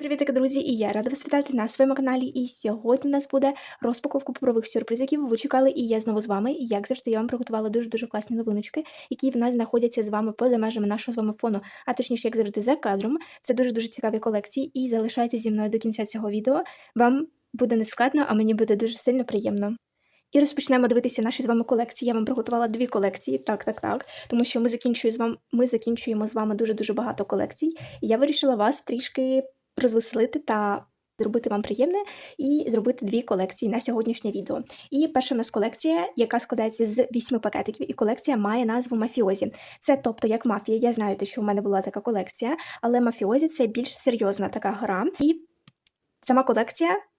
Привітики, друзі! І я рада вас вітати на своєму каналі. І сьогодні у нас буде розпаковка купрових сюрпризів, які ви чекали, і я знову з вами. Як завжди, я вам приготувала дуже-дуже класні новиночки, які в нас знаходяться з вами поза межами нашого з вами фону, а точніше, як завжди, за кадром. Це дуже-дуже цікаві колекції. І залишайтеся зі мною до кінця цього відео. Вам буде не складно, а мені буде дуже сильно приємно. І розпочнемо дивитися наші з вами колекції. Я вам приготувала дві колекції, так, так, так. Тому що ми закінчуємо з вами, ми закінчуємо з вами дуже-дуже багато колекцій. І я вирішила вас трішки розвеселити та зробити вам приємне і зробити дві колекції на сьогоднішнє відео. І перша в нас колекція, яка складається з вісьми пакетиків, і колекція має назву Мафіозі. Це тобто як мафія. Я знаю, що в мене була така колекція, але мафіозі це більш серйозна така гра. І сама колекція.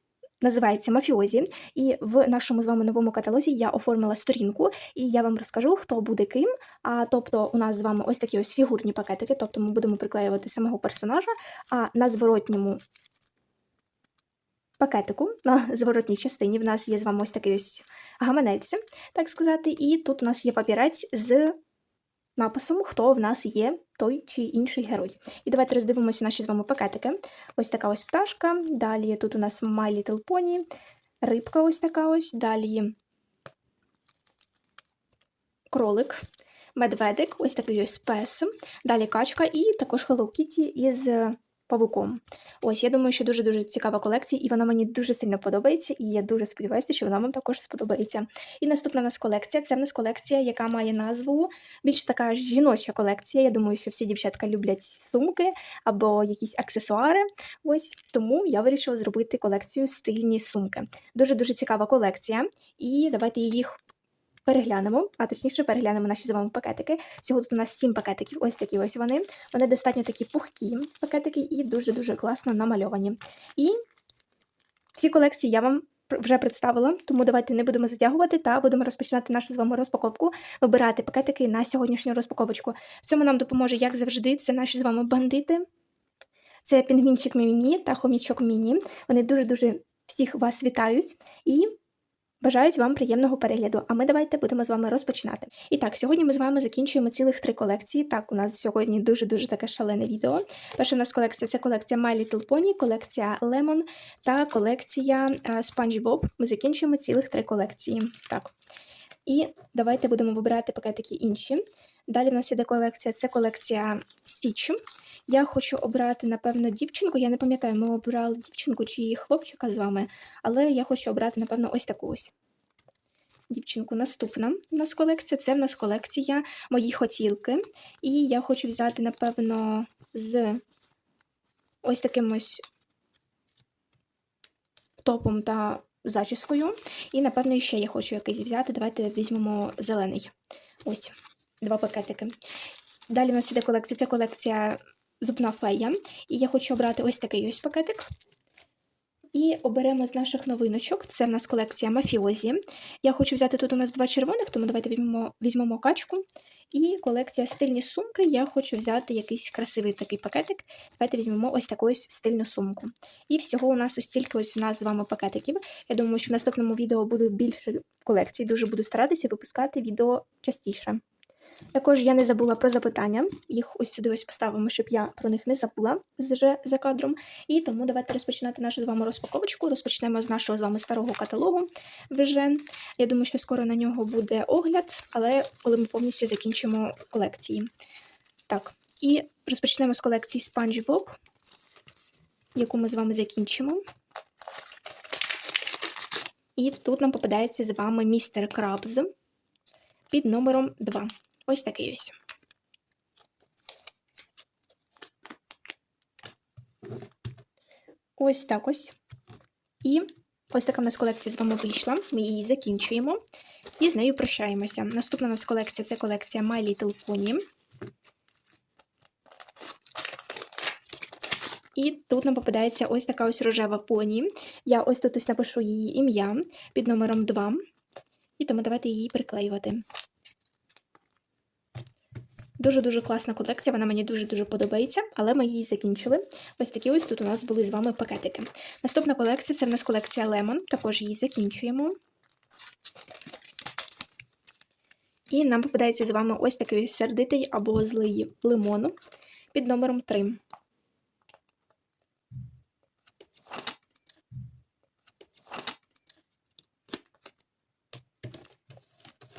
Називається Мафіозі, і в нашому з вами новому каталозі я оформила сторінку, і я вам розкажу, хто буде ким. А тобто, у нас з вами ось такі ось фігурні пакетики, тобто ми будемо приклеювати самого персонажа, а на зворотньому пакетику, на зворотній частині, в нас є з вами ось такий ось гаманець, так сказати, і тут у нас є папірець з написом, хто в нас є той чи інший герой. І давайте роздивимося наші з вами пакетики. Ось така ось пташка, далі тут у нас My Little Pony, рибка ось така ось, далі кролик, медведик, ось такий ось пес, далі качка і також Hello Kitty із павуком. Ось, я думаю, що дуже-дуже цікава колекція, і вона мені дуже сильно подобається, і я дуже сподіваюся, що вона вам також сподобається. І наступна у нас колекція це в нас колекція, яка має назву більш така жіноча колекція. Я думаю, що всі дівчатка люблять сумки або якісь аксесуари. Ось тому я вирішила зробити колекцію стильні сумки. Дуже-дуже цікава колекція. І давайте їх переглянемо, а точніше переглянемо наші з вами пакетики. Всього тут у нас 7 пакетиків, ось такі ось вони. Вони достатньо такі пухкі пакетики і дуже-дуже класно намальовані. І всі колекції я вам вже представила, тому давайте не будемо затягувати та будемо розпочинати нашу з вами розпаковку, вибирати пакетики на сьогоднішню розпаковочку. В цьому нам допоможе, як завжди, це наші з вами бандити. Це пінгвінчик Мімімі та хомічок Міні. Вони дуже-дуже всіх вас вітають. І Бажають вам приємного перегляду, а ми давайте будемо з вами розпочинати. І так, сьогодні ми з вами закінчуємо цілих три колекції. Так, у нас сьогодні дуже-дуже таке шалене відео. Перша у нас колекція це колекція My Little Pony, колекція Lemon та колекція е, SpongeBob. Ми закінчуємо цілих три колекції. Так. І давайте будемо вибирати пакетики інші. Далі в нас іде колекція це колекція Stitch. Я хочу обрати, напевно, дівчинку. Я не пам'ятаю, ми обрали дівчинку чи хлопчика з вами, але я хочу обрати, напевно, ось таку ось. Дівчинку, наступна у нас колекція це в нас колекція мої хотілки. І я хочу взяти, напевно, з ось таким ось топом та зачіскою. І, напевно, ще я хочу якийсь взяти. Давайте візьмемо зелений. Ось, два пакетики. Далі в нас іде колекція. Це колекція зубна фея. І я хочу обрати ось такий ось пакетик. І оберемо з наших новиночок. Це в нас колекція Мафіозі. Я хочу взяти тут у нас два червоних, тому давайте візьмемо, візьмемо качку. І колекція стильні сумки. Я хочу взяти якийсь красивий такий пакетик. Давайте візьмемо ось таку ось стильну сумку. І всього у нас ось стільки ось у нас з вами пакетиків. Я думаю, що в наступному відео буде більше колекцій. Дуже буду старатися випускати відео частіше. Також я не забула про запитання, їх ось сюди ось поставимо, щоб я про них не забула вже за кадром. І тому давайте розпочинати нашу з вами розпаковочку. Розпочнемо з нашого з вами старого каталогу. вже. Я думаю, що скоро на нього буде огляд, але коли ми повністю закінчимо колекції. Так, і розпочнемо з колекції SpongeBob, яку ми з вами закінчимо. І тут нам попадається з вами містер Крабз під номером 2. Ось такий ось. Ось так ось. І ось така в нас колекція з вами вийшла. Ми її закінчуємо і з нею прощаємося. Наступна у нас колекція це колекція My Little Pony. І тут нам попадається ось така ось рожева поні. Я ось тут ось напишу її ім'я під номером 2. І тому давайте її приклеювати. Дуже-дуже класна колекція, вона мені дуже-дуже подобається, але ми її закінчили. Ось такі ось тут у нас були з вами пакетики. Наступна колекція це в нас колекція Lemon, також її закінчуємо. І нам попадається з вами ось такий сердитий або злий лимон під номером 3.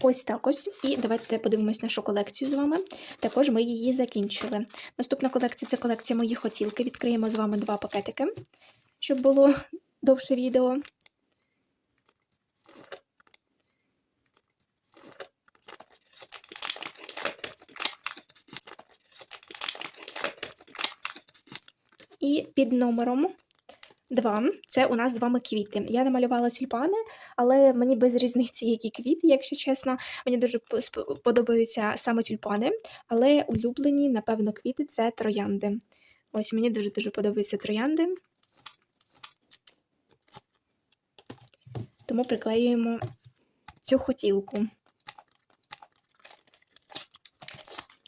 Ось так ось. І давайте подивимось нашу колекцію з вами. Також ми її закінчили. Наступна колекція це колекція мої хотілки. Відкриємо з вами два пакетики, щоб було довше відео. І під номером 2 це у нас з вами квіти. Я намалювала тюльпани, але мені без різниці, які квіти, якщо чесно. Мені дуже подобаються саме тюльпани, але улюблені, напевно, квіти це троянди. Ось мені дуже-дуже подобаються троянди. Тому приклеюємо цю хотілку.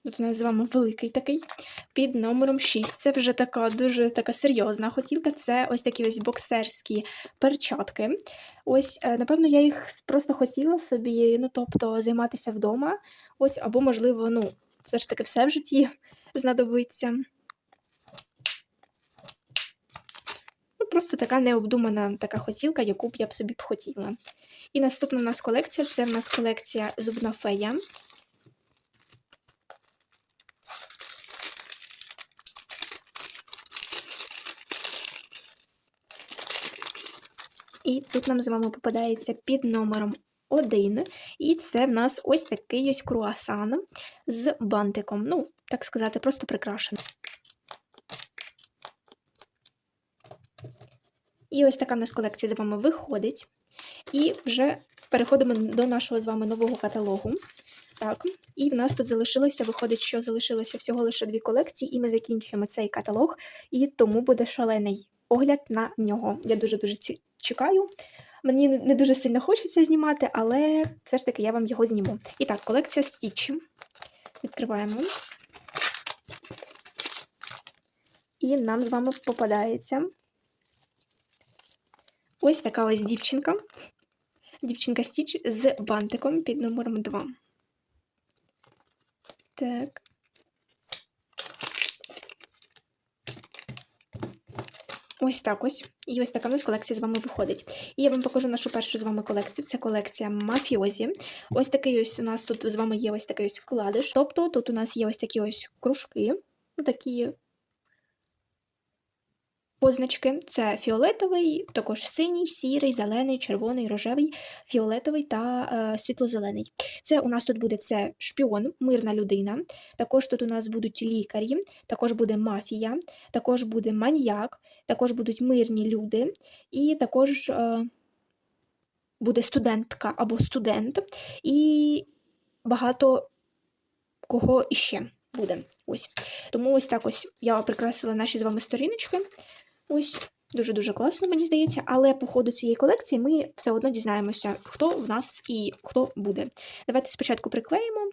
Тут у нас з вами великий такий. Під номером 6. Це вже така дуже така серйозна хотілка. Це ось такі ось боксерські перчатки. Ось, е, напевно, я їх просто хотіла собі, ну, тобто, займатися вдома. Ось, або, можливо, ну, все ж таки все в житті знадобиться. Ну, просто така необдумана така хотілка, яку б я б собі б хотіла. І наступна у нас колекція це в нас колекція зубна фея. І тут нам з вами попадається під номером 1. І це в нас ось такий ось круасан з бантиком. Ну, так сказати, просто прикрашений. І ось така в нас колекція з вами виходить. І вже переходимо до нашого з вами нового каталогу. Так, і в нас тут залишилося, виходить, що залишилося всього лише дві колекції, і ми закінчуємо цей каталог, і тому буде шалений огляд на нього. Я дуже-дуже чекаю. Мені не дуже сильно хочеться знімати, але все ж таки я вам його зніму. І так, колекція Stitch. Відкриваємо. І нам з вами попадається ось така ось дівчинка. Дівчинка Стіч з бантиком під номером 2. Так. Ось так ось. І ось така в нас колекція з вами виходить. І я вам покажу нашу першу з вами колекцію. Це колекція мафіозі. Ось такий ось у нас тут з вами є ось такий ось вкладиш. Тобто тут у нас є ось такі ось кружки, такі позначки. Це фіолетовий, також синій, сірий, зелений, червоний, рожевий, фіолетовий та е, світло-зелений. Це у нас тут буде це шпіон, мирна людина. Також тут у нас будуть лікарі, також буде мафія, також буде маньяк, також будуть мирні люди, і також е, буде студентка або студент, і багато кого іще буде. Ось. Тому ось так ось я прикрасила наші з вами сторіночки. Ось, дуже-дуже класно, мені здається, але по ходу цієї колекції ми все одно дізнаємося, хто в нас і хто буде. Давайте спочатку приклеїмо.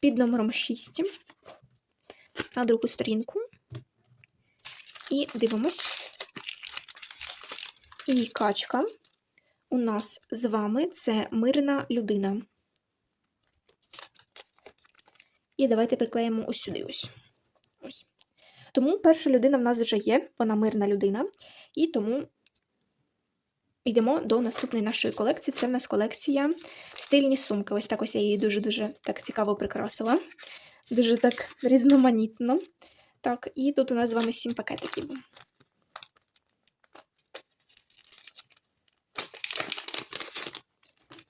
Під номером 6 на другу сторінку. І дивимось. І качка у нас з вами це мирна людина. І давайте приклеїмо ось сюди ось. ось. Тому перша людина в нас вже є, вона мирна людина. І тому йдемо до наступної нашої колекції. Це в нас колекція стильні сумки. Ось так ось я її дуже-дуже так цікаво прикрасила. Дуже так різноманітно. Так, і тут у нас з вами сім пакетиків.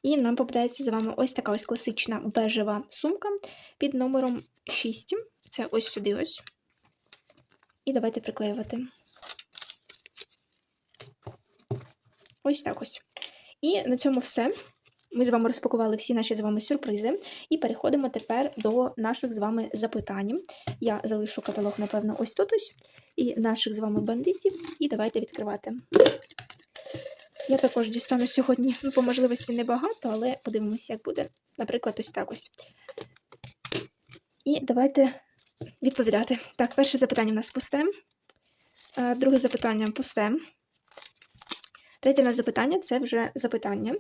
І нам попадається з вами ось така ось класична бежева сумка під номером 6. Це ось сюди ось. І давайте приклеювати. Ось так ось. І на цьому все. Ми з вами розпакували всі наші з вами сюрпризи. І переходимо тепер до наших з вами запитань. Я залишу каталог, напевно, ось тут ось. І наших з вами бандитів. І давайте відкривати. Я також дістану сьогодні, ну, по можливості небагато, але подивимося, як буде. Наприклад, ось так ось. І давайте відповідати. Так, перше запитання в нас пусте. Друге запитання пусте. Третє нас запитання це вже запитання.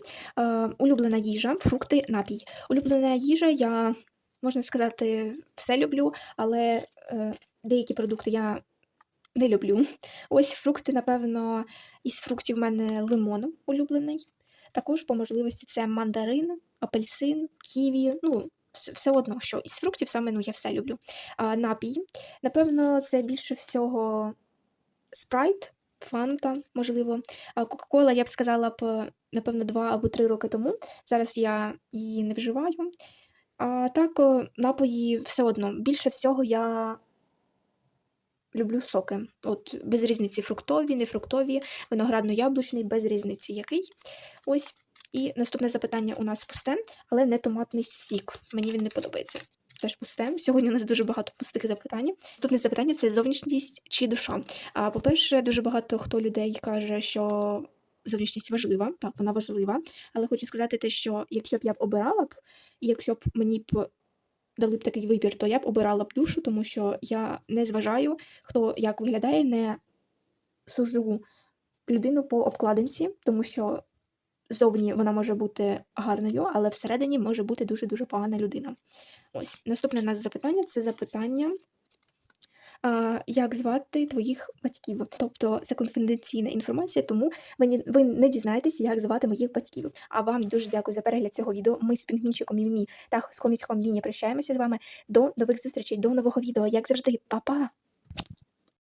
Улюблена їжа, фрукти, напій. Улюблена їжа, я, можна сказати, все люблю, але е, деякі продукти я не люблю. Ось фрукти, напевно, із фруктів в мене лимон улюблений. Також по можливості це мандарин, апельсин, ківі. Ну, все одно, що із фруктів саме ну, я все люблю. А, напій. Напевно, це більше всього спрайт, фанта, можливо. Кока-кола, я б сказала б, напевно, два або три роки тому. Зараз я її не вживаю. А так, напої все одно. Більше всього я люблю соки. От без різниці фруктові, нефруктові, виноградно-яблучний, без різниці який. Ось. І наступне запитання у нас пусте, але не томатний сік. Мені він не подобається. Теж пусте. Сьогодні у нас дуже багато пустих запитань. Наступне запитання це зовнішність чи душа. А по-перше, дуже багато хто людей каже, що зовнішність важлива, так, вона важлива. Але хочу сказати те, що якщо б я б обирала б, якщо б мені б дали б такий вибір, то я б обирала б душу, тому що я не зважаю, хто як виглядає, не сужу людину по обкладинці, тому що зовні вона може бути гарною, але всередині може бути дуже-дуже погана людина. Ось наступне у нас запитання це запитання. Як звати твоїх батьків? Тобто це конфіденційна інформація, тому ви не дізнаєтесь, як звати моїх батьків. А вам дуже дякую за перегляд цього відео. Ми з пінгвінчиком Мімі та з комічком Ліні прощаємося з вами. До нових зустрічей, до нового відео. Як завжди, па-па!